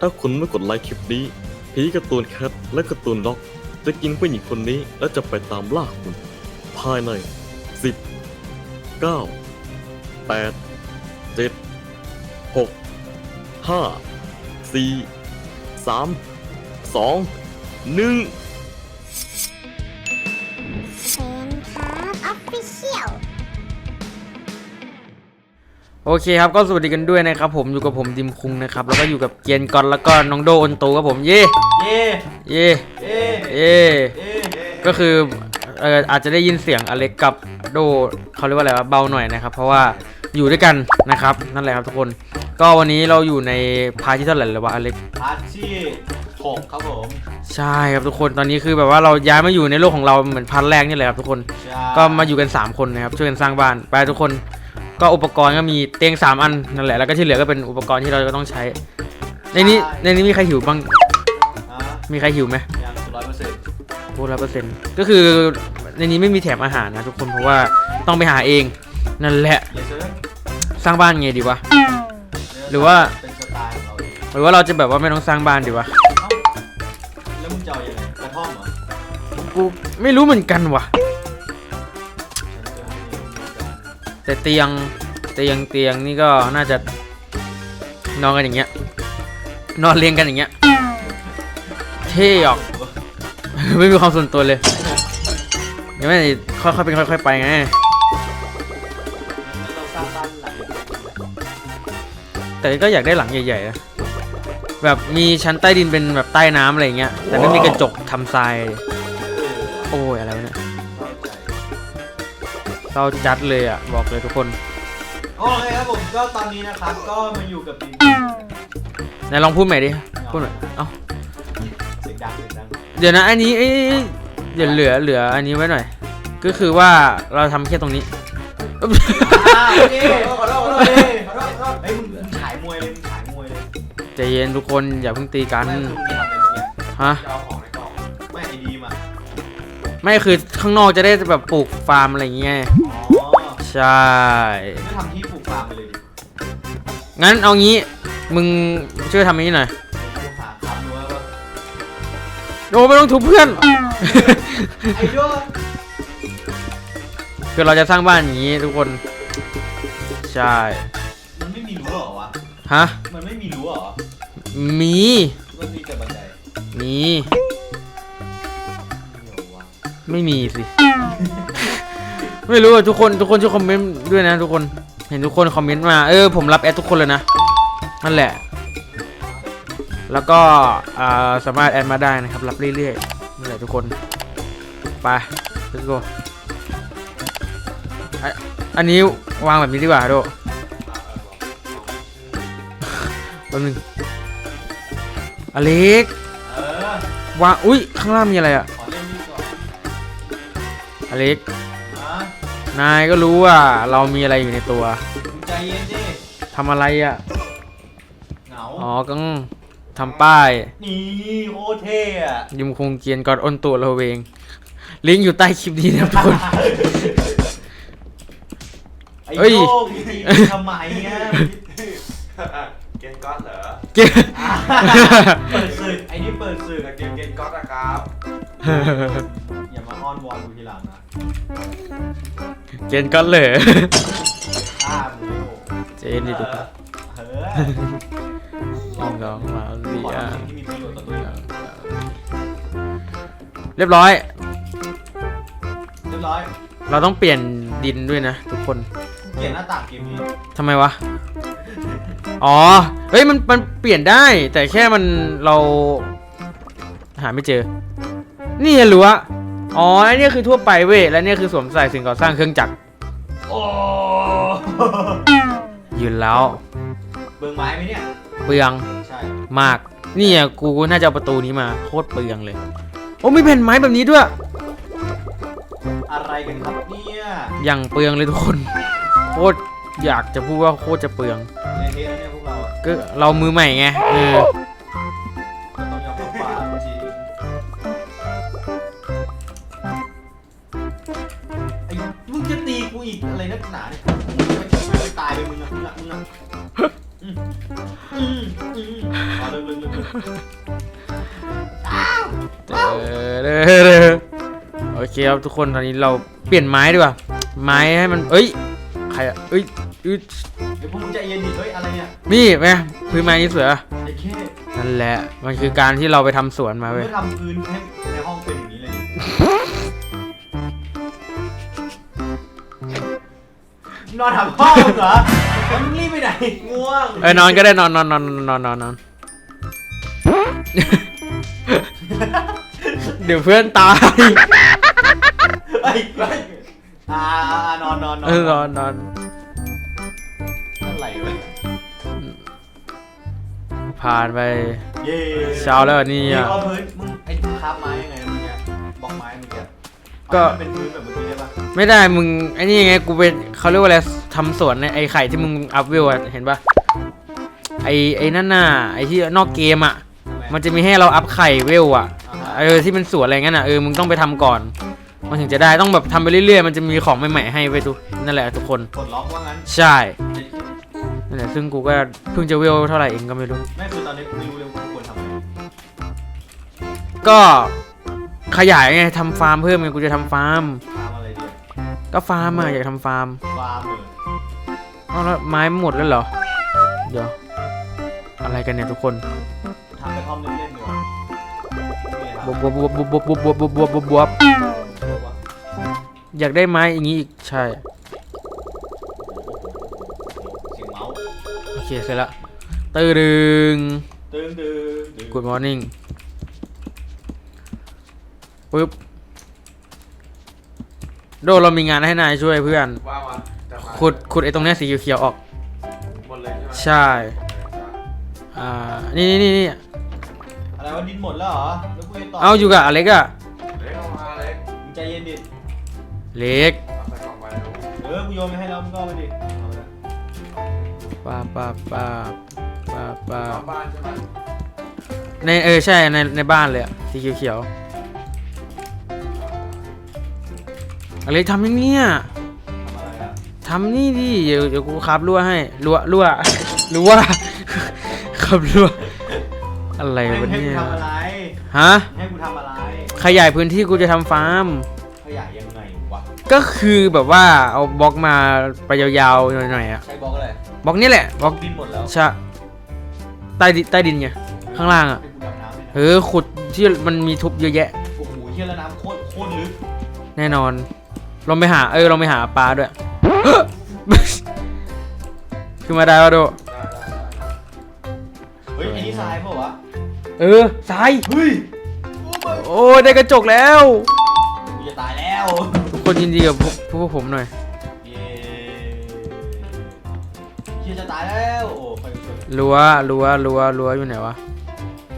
ถ้าคุณไม่กดไลค์คลิปนี้ผีการ์ตูนแคทและการ์ตูนล็อก จะกินผู้หญิงคนนี้และจะไปตามล่าคุณ ภายใน 10 9 8 7 6 5 4 3 2 1 โอเคครับก็สวัสดีกันด้วยนะครับผมอยู่กับผมดิมคุงนะครับแล้วก็อยู่กับเกียนกอนแล้วก็น้องโดอนโตครับผมเย่เย่เย่เย่เย่เย่ก็คือเอ่ออาจจะได้ยินเสียงอเล็กกับโดเขาเรียกว่าอะไรวะเบาหน่อยนะครับ เพราะว่าอยู่ด้วยกันนะครับนั่นแหละครับทุกคน ก็วันนี้เราอยู่ในพาร์ทที่เท่าไหร่แล้ววะอเล็กพาร์ทที่หกครับผมใช่ครับทุกคนตอนนี้คือแบบว่าเราย้ายมาอยู่ในโลกของเราเหมือนพาร์ทแรกนี่แหละครับทุกคน ใช่ก็มาอยู่กัน 3 คนนะครับช่วยกันสร้างบ้านไปทุกคน ก็อุปกรณ์ก็มีเตียง 3 อันนั่นแหละแล้วก็ที่เหลือก็เป็นอุปกรณ์ที่เราจะต้องใช้ ในนี้ในนี้มีใครหิวบ้างอะมีใครหิวไหมยังร้อยเปอร์เซ็นต์พูดร้อยเปอร์เซ็นต์ก็คือในนี้ไม่มีแถมอาหารนะทุกคนเพราะว่าต้องไปหาเองนั่นแหละเยสเซอร์สร้างบ้านไงดีวะ หรือว่า เป็นสไตล์ของเราเองหรือว่าเราจะแบบว่าไม่ต้องสร้างบ้านดีวะเอ้าแล้วมึงจะเอายังไงกระท่อมเหรอกูไม่รู้เหมือนกันว่ะ แต่เตียงเตียงเตียงนี่ก็น่าจะนอนกันอย่างเงี้ย นอนเรียงกันอย่างเงี้ย เท่ออก ไม่มีความส่วนตัวเลยเดี๋ยวไม่ค่อยๆเป็นค่อยๆไปไงแต่ก็อยากได้หลังใหญ่ๆนะแบบมีชั้นใต้ดินเป็นแบบใต้น้ำอะไรเงี้ย แต่ไม่มีกระจกทำทราย โอ้ยอะไรเนี่ย เข้าใจเศร้าจัดเลยอะ บอกเลยทุกคน โอเคครับผมก็ตอนนี้นะครับ ก็มาอยู่กับดิมไหนลองพูดใหม่ดิ พูดใหม่เอ้า เสียงดังเสียงดังเดี๋ยวนะ อันนี้เอ้ยเดี๋ยวเหลือ เหลือ อันนี้ไว้หน่อย ก็คือว่าเราทำแค่ตรงนี้อ่าโอเคขอโทษขอโทษขอโทษขอโทษขอโทษเฮ้ยมึงมึงขายมวยเลยมึงขายมวยเลยใจเย็นทุกคนอย่าเพิ่งตีกัน ไม่คือมึงจะทำอะไรเมื่อกี้ฮะ จะเอาของ ไม่คือข้างนอกจะได้แบบปลูกฟาร์มอะไรอย่างเงี้ยอ๋อใช่ ก็ทำที่ปลูกฟาร์มไปเลยดิงั้นเอางี้มึงช่วยทำอันนี้หน่อยปลูกหาคำรู้ว่าโอ้ไม่ต้องทุบเพื่อน ไอ้ด้วยคือเราจะสร้างบ้านอย่างนี้ทุกคน ใช่มันไม่มีรั้วเหรอวะ ฮะมันไม่มีรั้วเหรอ มีมันมีแต่บันไดมีเดี๋ยววะ ไม่มีสิ ไม่รู้อะทุกคนทุกคนช่วยคอมเมนต์ด้วยนะทุกคน เห็นทุกคนคอมเมนต์มาเออผมรับแอดทุกคนเลยนะ นั่นแหละ แล้วก็อ่าสามารถแอดมาได้นะครับ รับเรื่อยๆนั่นแหละทุกคน ไป let's go อะอันนี้วางแบบนี้ดีกว่าโดแป๊บนึงอเล็กเออวางอุ้ยข้างล่างมีอะไรอะ อเล็ก ฮะนายก็รู้ว่าเรามีอะไรอยู่ในตัว มึงใจเย็นดิทำอะไรอะ่ะ เหงาอ๋อก็ทำป้าย นี่โคตรเท่อะยิมคงเกียนก่อนอ้นตัวเราเอง ลิงก์อยู่ใต้คลิปนี้นะครับทุกคน ไอ้เฮ้ย โยกจริงๆทำไมอะเกนก๊อตเหรอเกียเปิดศึกไอ้นี่เปิดศึกแต่เกมเกนก๊อตนะครับอย่ามาอ้อนวอนกูทีหลังนะ เกียนก่อนเลยอ้ามึงไม่โง่เจนดิทุกคนเออลองลองมาขเรีอยทำสิ่งที่มีประโยชน์ต่อตัวเองเรียบร้อย เรียบร้อยเราต้องเปลี่ยนดินด้วยนะ ทุกคนเกลียดหน้าต่างเกมนี้ทำไมวะ อ๋อ เฮ้ยมันมันเปลี่ยนได้ แต่แค่มันเรา หาไม่เจอ นี่หรือวะ อ๋อไอันนี้คือทั่วไปเว้ยและเนี่ยคือสวมใส่สิ่งก่อสร้างเครื่องจักรโอ้ยืนแล้วเบิ่งไม้ไหมเนี่ย เปลืองใช่มากนี่อะกูน่าจะเอาประตูนี้มาโคตรเปลืองเลย โอ้มีแผ่นไม้แบบนี้ด้วย อะไรกันครับเนี่ยอย่างเปลืองเลยทุกคนโคตรอยากจะพูดว่าโคตรจะเปลืองในเทสเนี่ยพวกเราอะก็เรามือใหม่ไงเออ อีกอะไรนักหนาเนี่ยมึงจะไปตายไปมึงอะมึงอะมึงอะอืมอืมอืมขอโทลึกลึกลึกลึกเด้อเด้อเด้อโอเคครับทุกคนตอนนี้เราเปลี่ยนไม้ดีกว่า ไม้ให้มัน เอ้ย ใครอะเอ้ยอึดเดี๋ยวพวกมึงใจเย็นดิเฮ้ยอะไรเนี่ยนี่ไหมพื้นไม้นี้สวยอะไอ้แค่นั่นแหละ มันคือการที่เราไปทำสวนมามึงเว้ย ไม่ทำพื้นให้ในห้องเป็นอย่างนี้เลย นอนทำห้องเหรอแล้วมึงรีบไปไหนง่วงเอ้ยนอนก็ได้นอนนอนนอนนอนนอนนอน เดี๋ยวเพื่อนตายเฮ้ยเฮ้ยอ่าอ่านอนนอนนอนเออนอนนอนอะไรวะผ่านไป เย้เช้าแล้วนี่นี่อะ เอาพื้นมึงไอ้คราบไม้ยังไงเมื่อกี้บล็อกไม้เมื่อกี้ก็ เอาให้มันเป็นพื้นแบบเมื่อกี้ได้ปะ ไม่ได้มึงไอ้นี่ไงกูเป็น เขาเรียกว่าอะไรทำสวนในไอ้ไข่ที่มึงอัพเวลอะเห็นปะไอ้ไอ้นั่นน่ะไอ้ที่นอกเกมอะทำไมมันจะมีให้เราอัพไข่เวลอะอ่าฮะเออที่เป็นสวนอะไรงั้นอะเออมึงต้องไปทำก่อน มันถึงจะได้ต้องแบบทำไปเรื่อยๆ มันจะมีของใหม่ๆให้ไปทุกนั่นแหละทุกคนกดล็อกว่างั้นใช่นั่นแหละซึ่งกูก็เพิ่งจะเวลเท่าไหร่เองก็ไม่รู้ไม่คือตอนนี้กูไม่รู้เลยว่ากูควรทำอะไรก็ขยายไงทำฟาร์มเพิ่มไงกูจะทำฟาร์มทำอะไรดี ก็ฟาร์มอะอยากทำฟาร์มฟาร์มเหรอเอาแล้วไม้หมดแล้วเหรอ เดี๋ยว อะไรกันเนี่ยทุกคนทำกระท่อมเล่นๆดีกว่านี่ครับบวบบวบบวบบวบบวบบวบบวบบวบอยากได้ไม้อย่างงี้อีกใช่ เสียงเมาส์โอเคเสร็จละตื่นดึง ตึงตึงตึง Good morning ปึ๊บ โดเรามีงานให้นายช่วยเพื่อน ว่ามาจะมาขุดขุดไอ้ตรงเนี้ยสีเขียวๆออก หมดเลยใช่ไหมใช่ อ่า นี่นี่นี่นี่อะไรวะดินหมดแล้วเหรอ แล้วกูจะต่อเอาอยู่กับอเล็กอะเล็กเอามาเล็กมึงใจเย็นดิ เล็กเอาใส่กล่องไว้ดูเออ กูโยนไปให้แล้วมึงก็เอาไปดิเอาไปเลยป้าบป้าบป้าบป้าบป้าบนอกบ้านใช่ไหมในเออใช่ในในบ้านเลยอะสีเขียวๆ อเล็กทำยังเนี้ยทำอะไรอะทำนี่ดิเดี๋ยวเดี๋ยวกูครับรั่วให้รั่วรั่วรั่วครับรั่วอะไรให้วะให้เนี่กูยทำอะไร ฮะให้กูทำอะไร ขยายพื้นที่กูจะทำฟาร์ม ขยายยังไงวะ ก็คือแบบว่าเอาบล็อกมาไปยาวๆหน่อยๆอะใช้บล็อกอะไรบล็อกนี่แหละบล็อกดินหมดแล้วชะใต้ดินใต้ดินไงข้างล่างอะให้กูดำน้ำเลยนะเออขุดที่มันมีทุบเยอะแยะ โอ้โหเฮียแล้วน้ำโคตรโคตรลึกแน่นอน ลองไปหาเออลองไปหาปลาด้วย ขึ้นมาได้ปะโดได้ได้ได้เฮ้ยไอ้นี่ทรายเปล่าวะเออทรายเฮ้ยโอ้ยได้กระจกแล้วกูจะตายแล้วทุกคนยินดีกับพวกพวกผมหน่อยเย้เฮียจะตายแล้วโอ้ใครช่วยรั้วรั้วรั้วรั้วอยู่ไหนวะ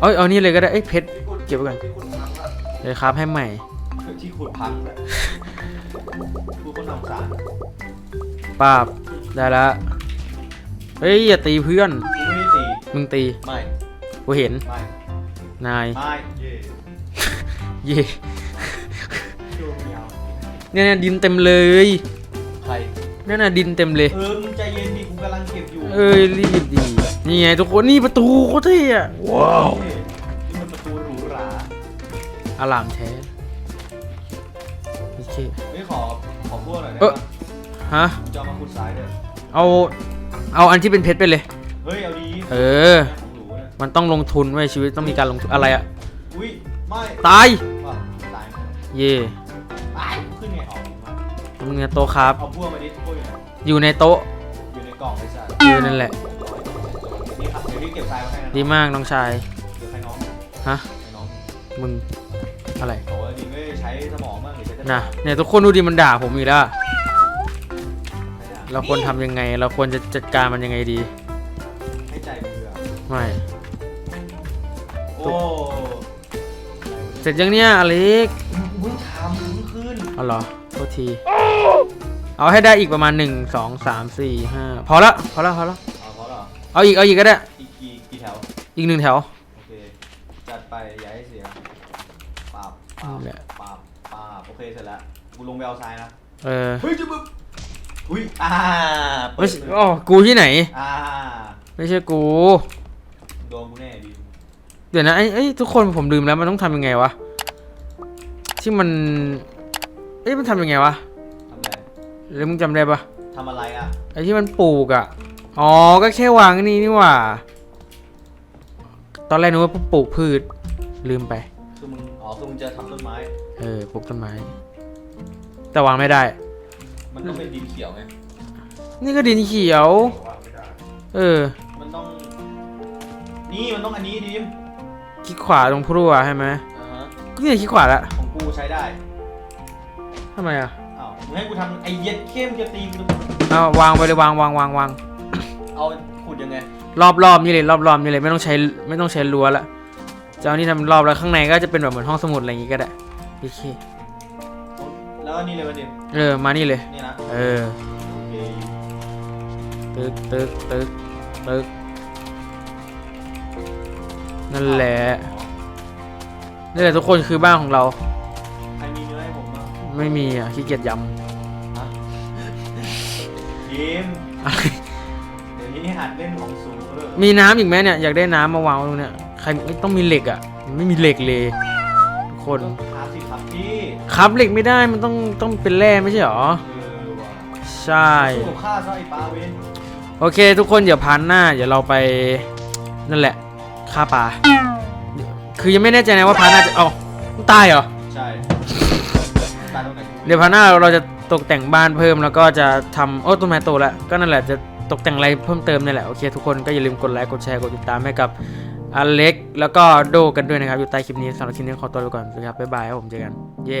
เอ้ยเอานี่เลยก็ได้เอ้ยเพชรเก็บไว้ก่อนที่คุณทำละเดี๋ยวครับให้ใหม่ที่ขุดพังแล้ว กูก็นำสารปาบได้ละเฮ้ยอย่าตีเพื่อน กูไม่ได้ตีมึงตีไม่กูเห็นไม่นาย ไม่เย่เย่ดูไม่เอาเนี่ยเนี่ยดินเต็มเลยใครนั่นน่ะดินเต็มเลย เออมึงใจเย็นดิกูกำลังเก็บอยู่เอ้ยรีบดีนี่ไงทุกคนนี่ประตูโคตรเท่อะว้าวนี่มันประตูหรูหราอลามแท้ ฮะกูจะเอามาขุดทรายด้วยเอา เอาอันที่เป็นเพชรไปเลย เฮ้ย เอาดีเออ ของหรูเนี่ยมันต้องลงทุนไว้ยชีวิตต้องมีการลงทุนอะไรอะอุ้ย ไม่ตาย ว่ะตายไหมเย่ตายขึ้นไงออกมามึงเนี่ยโต๊ะครับ เอาพวกมาดิพวกอยู่ไหนอยู่ในโต๊ะอยู่ในกล่องไอ้สัสเออนั่นแหละ นี่ครับเดี๋ยวพี่เก็บทรายมาให้นะดีมากน้องชาย เดี๋ยวให้น้องฮะให้น้องมึง อะไร โอ้ยดีไม่ใช้สมองบ้างหรือใช้สมองนะเนี่ยทุกคนดูดิมันด่าผมอีกแล้วไม่ได้ เราควรทำยังไง เราควรจะจัดการมันยังไงดี ให้ใจมันเบื่อไม่ โอ้เสร็จยังเนี่ยอเล็กกูเพิ่งทำกูเพิ่งขึ้นเอาเหรอโทษที เอาให้ได้อีกประมาณหนึ่งสองสามสี่ห้าพอละพอละพอละเอาเพราะเหรอเอาอีกเอาอีกก็ได้ อีกกี่กี่แถว อีกหนึ่งแถว โอเค จัดไปอย่าให้เสียปาบปาบนั่นแหละปาบปาบโอเคเสร็จแล้วกูลงไปเอาทรายนะ เออ เฮ้ยจะบึ๊บ อุ้ยอ่าเปิไม่ดใช่เลยอ๋อกูที่ไหน อ่าไม่ใช่กู โดนกูแน่ดิเดี๋ยวนะไอ้ไอ้ยทุกคนผมลืมแล้วมันต้องทำยังไงวะ ที่มัน เอ้ยมันทำยังไงวะทำอะไรหรือมึงจำได้ปะทำอะไรอะไอ้ที่มันปลูกอะ่ะอ๋อก็แค่วางไอ้นี่นี่หว่า ตอนแรกนึกว่าปลูกพืช ลืมไป คือมึงอ๋อคือมึงจะทำต้นไม้เออปลูกต้นไม้ แต่วางไม่ได้ มันต้องเป็นดินเขียวไง นี่ก็ดินเขียววางไม่ได้เออมันต้อง นี่มันต้องอันนี้ดิมคลิกขวาตรงพรั่วใช่ไหมอ่าฮะก็เนี่ยคลิกขวาละของกูใช้ได้ ทำไมอะอ้าวมึงให้กูทำไอ้เย็ดเข้มจะตีกูเอาวางไปเลยวางวางวางวางเอาขุดยังไง รอบรอบนี่เลยรอบรอบนี่เลยไม่ต้องใช้ไม่ต้องใช้รั้วละจะเอานี่ทำรอบแล้วข้างในก็จะเป็นแบบเหมือนห้องสมุดอะไรอย่างงี้ก็ได้โอเค แล้วอันนี่เลยวะดิมเออ มานี่เลย นี่นะเออ โอเคตึกตึกตึกตึกนั่นแหละนี่แหละทุกคนคือบ้านของเรา ใครมีเนื้อให้ผมบ้างไม่มีอะขี้เกียจยดิมำอะไรเดี๋ยวนี้หัดเล่นของสูงเออมีน้ำอีกไหมเนี่ย อยากได้น้ำมาวางไว้ตรงเนี้ยใครไม่ต้องมีเหล็กอะมันไม่มีเหล็กเลย ทุกคนต้องหาสิ ครับพี่ครับเหล็กไม่ได้มันต้องต้องเป็นแร่ไม่ใช่หรอ เออว่ะใช่ สู้กับข้าซะไอ้ปลาเวนโอเค ทุกคนเดี๋ยวพันหน้าเดี๋ยวเราไปนั่นแหละฆ่าปลาคือยังไม่แน่ใจนะว่าพันหน้าจะเอ้าตายเหรอใช่ตายตรงไหนเดี๋ยวพันหน้าเราจะตกแต่งบ้านเพิ่มแล้วก็จะทำโอ้ต้นไม้โตแล้วก็นั่นแหละจะตกแต่งอะไรเพิ่มเติมนี่แหละโอเคทุกคนก็อย่าลืมกดไลค์กดแชร์กดติดตามให้กับ อเล็ก แล้วก็โดกันด้วยนะครับ อยู่ใต้คลิปนี้สำหรับคลิปนี้ขอตัวไปก่อนนะครับบ๊ายบายครับผมเจอกัน เย่เย้